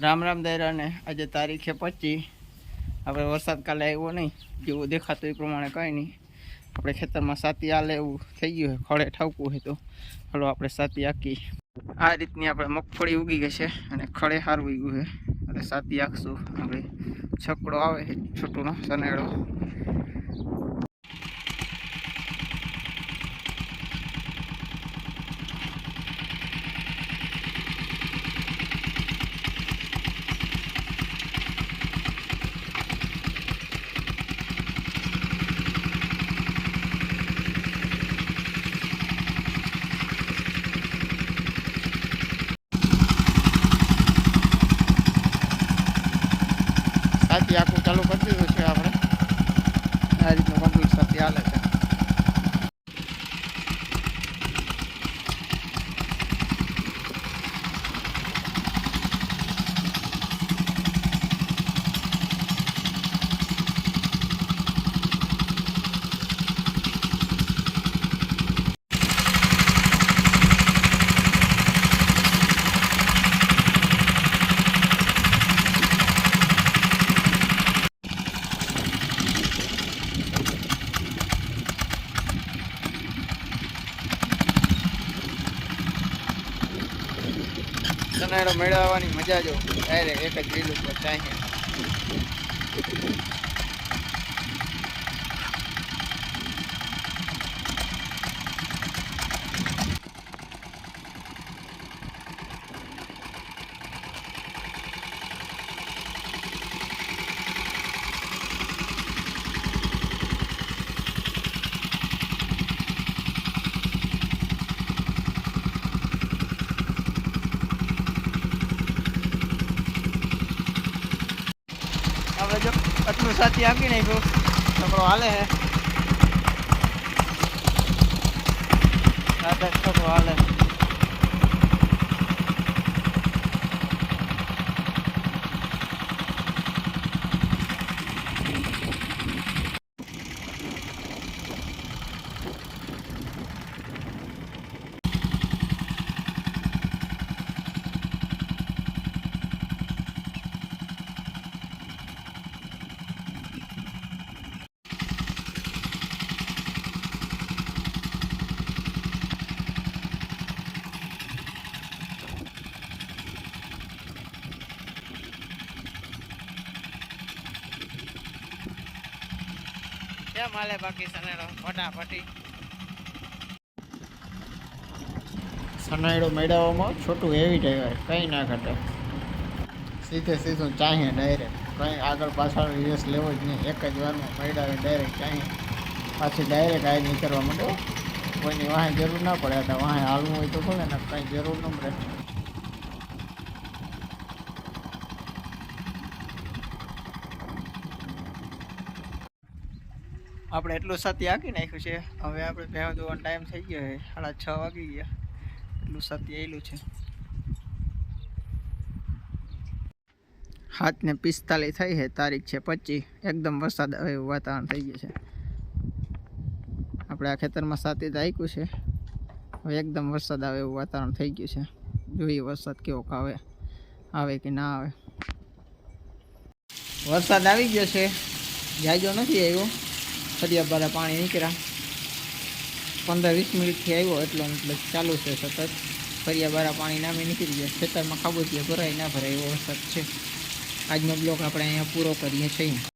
રામ રામ દાયરાને આજે તારીખે પચી. આપણે વરસાદ કાલે આવ્યો નહીં. જેવું દેખાતું એ પ્રમાણે કંઈ નહીં. આપણે ખેતરમાં સાતી આલે એવું થઈ ગયું હોય, ખડે ઠાવકું હોય તો. હલો આપણે સાતી આખી. આ રીતની આપણે મગફળી ઉગી ગઈ છે અને ખડે સારું ઉગ્યું છે. એટલે સાતી આખશું. આપણે છકડો આવે, છોટુનો સનેડો સાથી આખું ચાલુ કરી દીધું છે આપણે. આ રીતનું કમ્પ્લીટ સાથી હાલે છે. સનેડો મેળવવાની મજા જો. ડાયરેક્ટ એક જ રીલ ઉપર ચાહીએ. જો આટલું સાથી આપી નાખ્યું. છોકરો હાલે હે. આઠ છોકરો હાલે. કેમ હાલે બાકી સનેડો ફટાફટી. સનેડો મેળવવામાં છોટું હેવી ડ્રાઈવર કંઈ ના ઘટે. સીધે સીધું ચાહીએ ડાયરેક્ટ કંઈ આગળ પાછળ રેસ લેવો જ નહીં. એક જ વારમાં મેળાવે ડાયરેક્ટ ચાહીએ પાછી ડાયરેક્ટ આ નીકળવા માંડ્યો કોઈની વાહે જરૂર ના પડે તો વાહે હાલવું હોય તો ભલે ને કંઈ જરૂર ન પડે. આપણે એટલું સત્ય આંકી નાખ્યું છે. હવે આપણે ભેવા ધોવાનો ટાઈમ થઈ ગયો છે. સાડા છ વાગી ગયા. એટલું સત્ય એલું છે. હાથને પિસ્તાલીસ થઈ છે. તારીખ છે પચીસ એકદમ વરસાદ એવું વાતાવરણ થઈ ગયું છે. આપણે આ ખેતરમાં સાતી આંક્યું છે. હવે એકદમ વરસાદ આવે એવું વાતાવરણ થઈ ગયું છે. જોઈએ વરસાદ કેવો આવે આવે કે ના આવે. વરસાદ આવી ગયો છે. જાજો નથી આવ્યો. ફરિયા બારા પાણી નીકળ્યા. પંદર વીસ મિનિટથી આવ્યો એટલો એટલે ચાલુ છે સતત. ફરિયા બારા પાણી નામે નીકળી ગયા. ખેતરમાં ખાબોચીએ ભરાય, ના ભરાય એવો વરસાદ છે. આજનો બ્લોક આપણે અહીંયા પૂરો કરીએ છીએ.